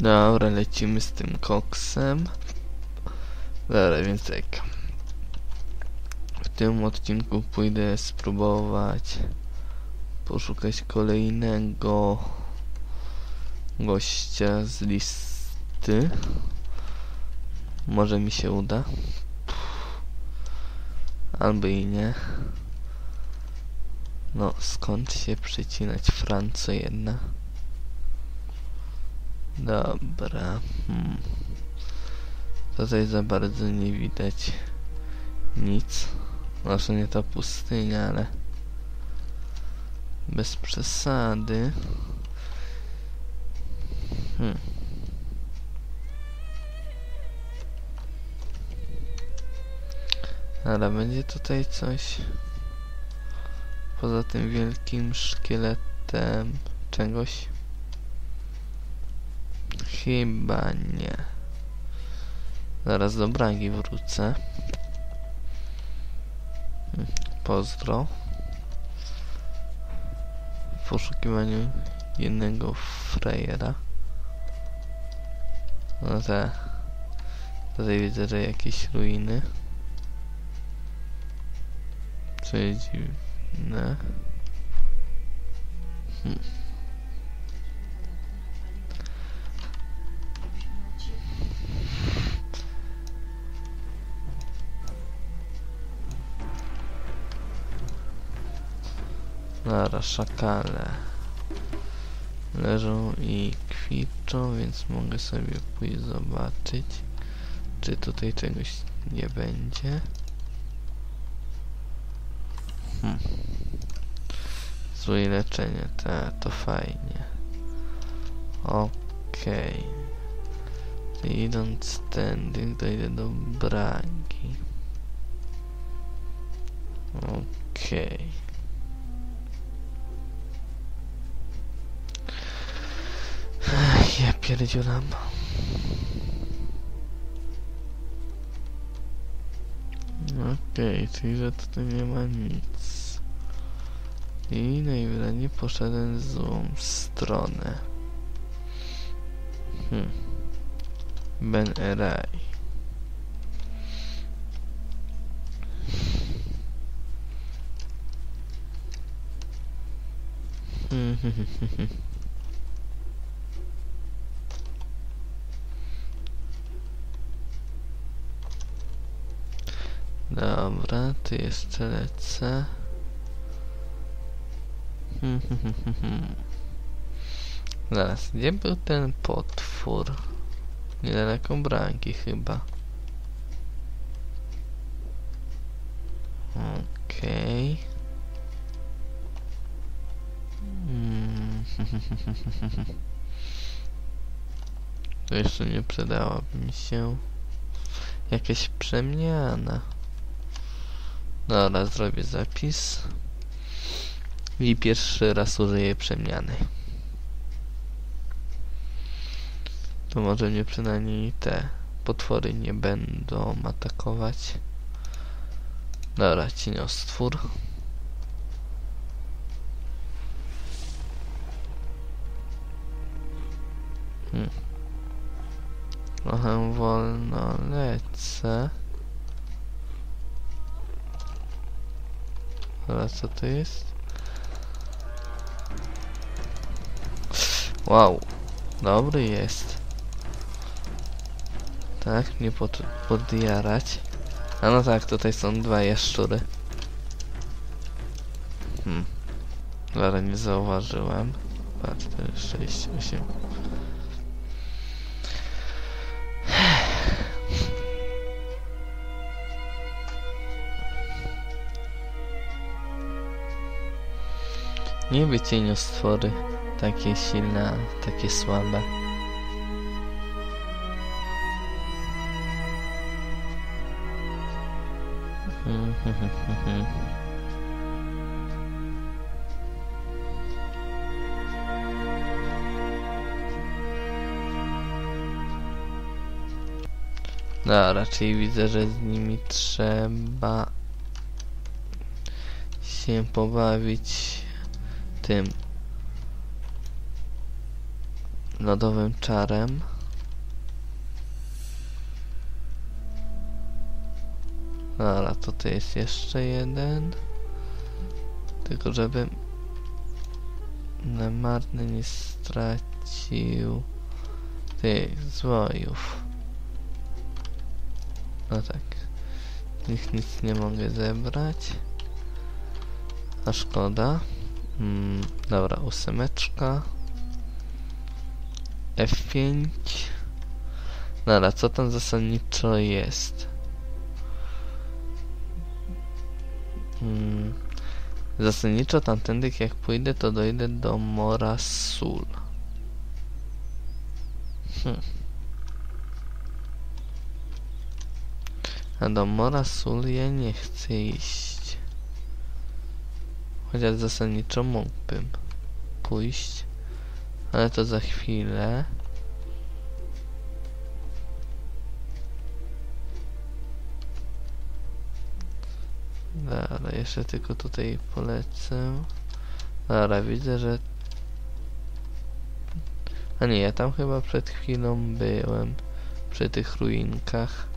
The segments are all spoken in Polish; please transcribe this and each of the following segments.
Dobra, lecimy z tym koksem. Dobra, więc tak. W tym odcinku pójdę spróbować poszukać kolejnego gościa z listy. Może mi się uda. Albo i nie. No, skąd się przycinać Franco jedna? Dobra. Hmm. Tutaj za bardzo nie widać nic. Może nie ta pustynia, ale bez przesady. Hmm. Ale będzie tutaj coś poza tym wielkim szkieletem czegoś? Chyba nie. Zaraz do Bragi wrócę. Pozdro. W poszukiwaniu jednego frejera. No te. Tutaj widzę, że jakieś ruiny. Co jest dziwne. Hmm. Dobra, szakale leżą i kwiczą, więc mogę sobie pójść zobaczyć, czy tutaj czegoś nie będzie. Hmm. Złe leczenie, ta, to fajnie. Okej. Okay. Idąc tędy, dojdę do Bragi. Okej. Okay. Pierdzielam. Okej, okay, czyli że tutaj nie ma nic. I najwyraźniej poszedłem w złą stronę. Hmm. Ben Erai. Hmm, hmm, hmm, hmm. Dobra, ty jeszcze lecę. Zaraz, gdzie był ten potwór? Niedaleko Branki chyba. Okej. Okay. Hmm. To jeszcze nie przydałaby mi się jakaś przemiana. Dobra, zrobię zapis. I pierwszy raz użyję przemiany. To może mnie przynajmniej te potwory nie będą atakować. Dobra, cieniostwór. Hmm. Trochę wolno lecę. Teraz co to jest? Wow, dobry jest. Tak, nie pod, podjarać. A no tak, tutaj są dwa jaszczury. Hmm. Lara nie zauważyłem. Patrz, 48. Niby cieniostwory, takie silne, takie słabe. No, raczej widzę, że z nimi trzeba się pobawić tym lodowym czarem. Dobra, tutaj jest jeszcze jeden. Tylko żebym na marne nie stracił tych złojów. No tak. Nic nie mogę zebrać. A szkoda. Mm, dobra, ósemeczka. F5. Dobra, co tam zasadniczo jest? Mm, zasadniczo tamtędy jak pójdę, to dojdę do Mora Sul. Hmm. A do Mora Sul ja nie chcę iść. Chociaż zasadniczo mógłbym pójść. Ale to za chwilę. Dobra, jeszcze tylko tutaj polecę. Dobra, widzę, że... A nie, ja tam chyba przed chwilą byłem. Przy tych ruinkach.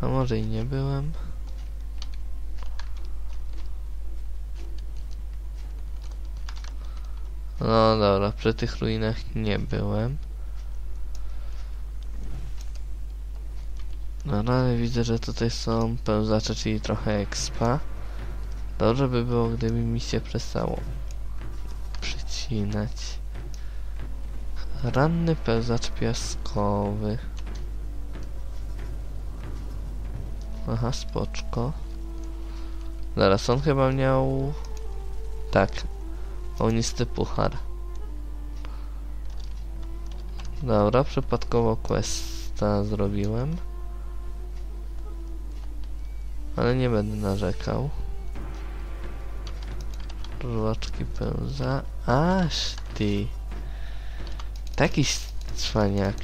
A może i nie byłem. No dobra, przy tych ruinach nie byłem. No no, ale widzę, że tutaj są pełzacze, czyli trochę expa. Dobrze by było, gdyby mi się przestało przycinać. Ranny pełzacz piaskowy. Aha, spoczko. Zaraz, on chyba miał... Tak. Ognisty puchar. Dobra, przypadkowo questa zrobiłem. Ale nie będę narzekał. Żułaczki pełza. Aż ty. Taki cwaniak.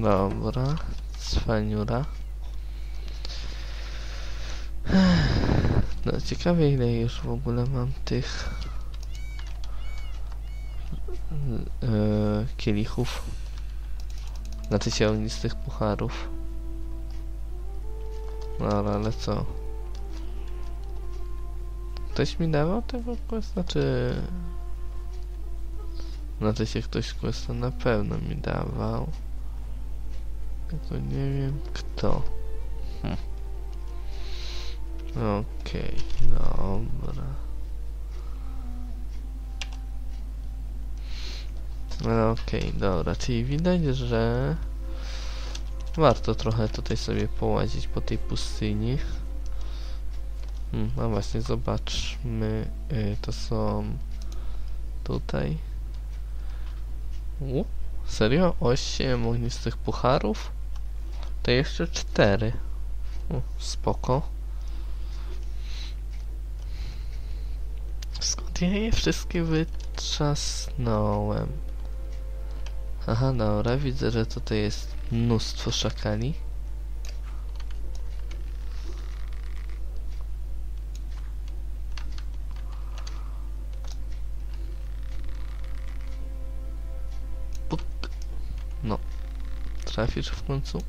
Dobra, cwaniura. No ciekawie ile już w ogóle mam tych e, kielichów. Znaczy się ognistych pucharów. No ale co? Ktoś mi dawał tego questa, czy... Znaczy się ktoś questa na pewno mi dawał. Tylko nie wiem kto. Hm. Okej, dobra. No okej, dobra, czyli widać, że warto trochę tutaj sobie połazić po tej pustyni. Hmm, no właśnie, zobaczmy, y, to są tutaj. U, serio? Osiem ognistych pucharów? To jeszcze cztery. U, spoko. Skąd ja je wszystkie wytrzasnąłem? Aha, dobra, widzę, że tutaj jest mnóstwo szakali. No. Trafisz w końcu?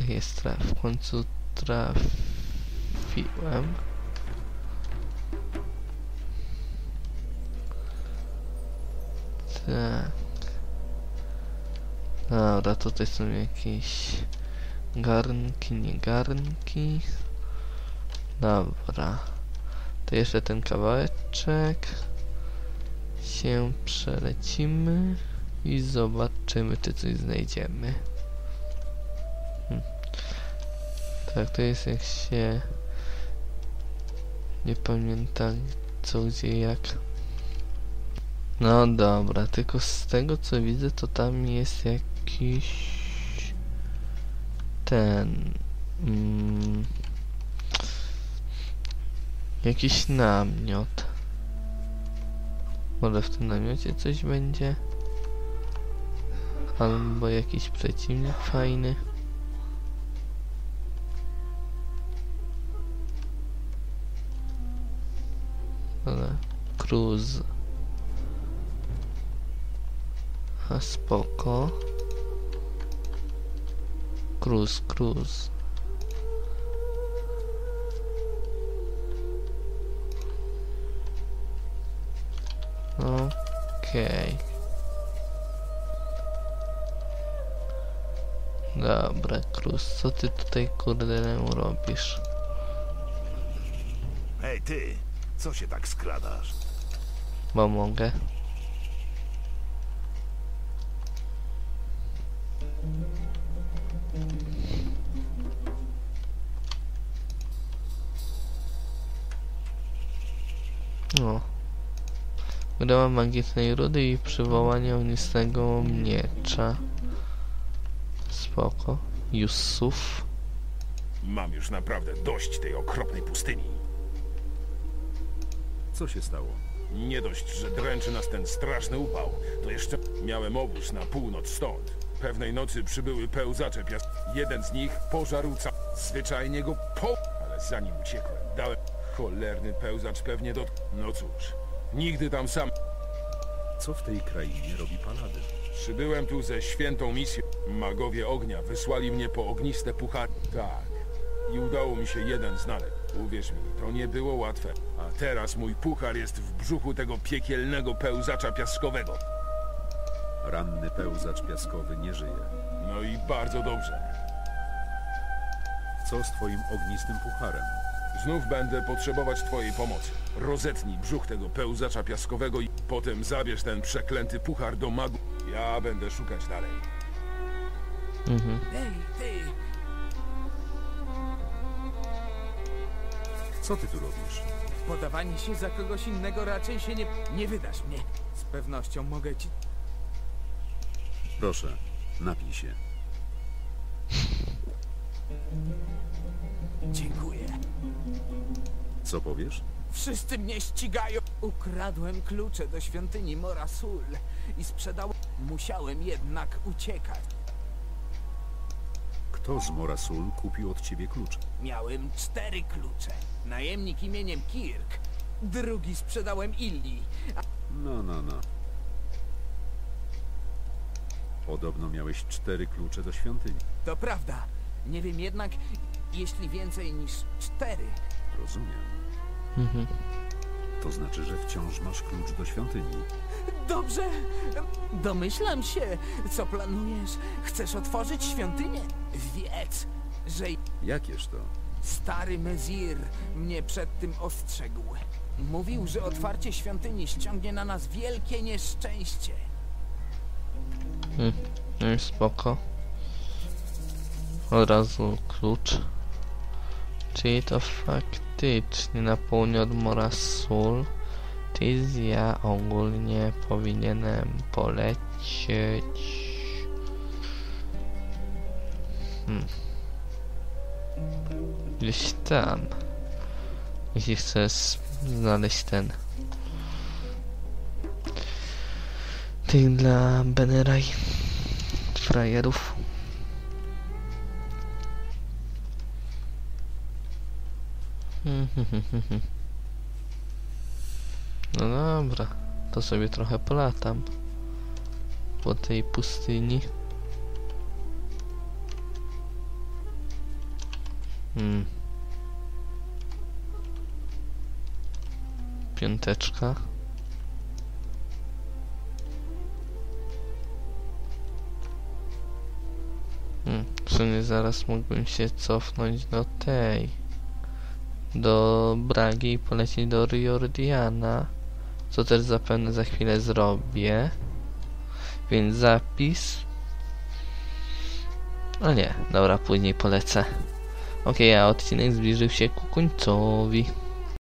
Jest traf. W końcu trafiłem. Tak. Dobra, tutaj są jakieś garnki, nie garnki. Dobra. To jeszcze ten kawałeczek. Się przelecimy i zobaczymy, czy coś znajdziemy. Tak, to jest jak się nie pamięta co, gdzie, jak. No dobra, tylko z tego co widzę, to tam jest jakiś ten mm, jakiś namiot. Może w tym namiocie coś będzie? Albo jakiś przeciwnik fajny. Cruz. A spoko. Cruz, Cruz. Okej. Dobra, Cruz, co ty tutaj kurde robisz? Hej ty, co się tak skradasz? Bo mogę. O. Grała magicznej rudy i przywołanie ognistego miecza. Spoko. Yusuf. Mam już naprawdę dość tej okropnej pustyni. Co się stało? Nie dość, że dręczy nas ten straszny upał, to jeszcze miałem obóz na północ stąd. Pewnej nocy przybyły pełzacze pias... Jeden z nich pożarł ca... Zwyczajnie go po... Ale zanim uciekłem, dałem... Cholerny pełzacz pewnie do... No cóż, nigdy tam sam... Co w tej krainie robi Paladyn? Przybyłem tu ze świętą misją. Magowie ognia wysłali mnie po ogniste puchary. Tak. I udało mi się jeden znaleźć. Uwierz mi, to nie było łatwe. A teraz mój puchar jest w brzuchu tego piekielnego pełzacza piaskowego. Ranny pełzacz piaskowy nie żyje. No i bardzo dobrze. Co z twoim ognistym pucharem? Znów będę potrzebować twojej pomocy. Rozetnij brzuch tego pełzacza piaskowego i potem zabierz ten przeklęty puchar do magu. Ja będę szukać dalej. Mhm. Ej, ty! Co ty tu robisz? Podawanie się za kogoś innego raczej się nie... Nie wydasz mnie. Z pewnością mogę ci... Proszę, napij się. Dziękuję. Co powiesz? Wszyscy mnie ścigają. Ukradłem klucze do świątyni Morasul i sprzedałem... Musiałem jednak uciekać. Kto z Morasul kupił od ciebie klucz? Miałem cztery klucze. Najemnik imieniem Kirk. Drugi sprzedałem Illi. No, no, no. Podobno miałeś cztery klucze do świątyni. To prawda. Nie wiem jednak, jeśli więcej niż cztery. Rozumiem. Mhm. To znaczy, że wciąż masz klucz do świątyni. Dobrze. Domyślam się, co planujesz. Chcesz otworzyć świątynię? Wiedz, że Jakież to? stary Mezir mnie przed tym ostrzegł. Mówił, że otwarcie świątyni ściągnie na nas wielkie nieszczęście. No i spoko. Od razu klucz. Czyli to faktycznie na południe od Morasul. Więc ja ogólnie powinienem polecieć. Hmm. Gdzieś tam. Jeśli chcę s- znaleźć ten. Tych dla Beneraj frajerów. No dobra, to sobie trochę polatam po tej pustyni. Hmm. Piąteczka. Hmm, w sumie zaraz mógłbym się cofnąć do tej. Do Bragi i polecieć do Riordiana. Co też zapewne za chwilę zrobię. Więc zapis. O nie, dobra, później polecę. Okej, a odcinek zbliżył się ku końcowi.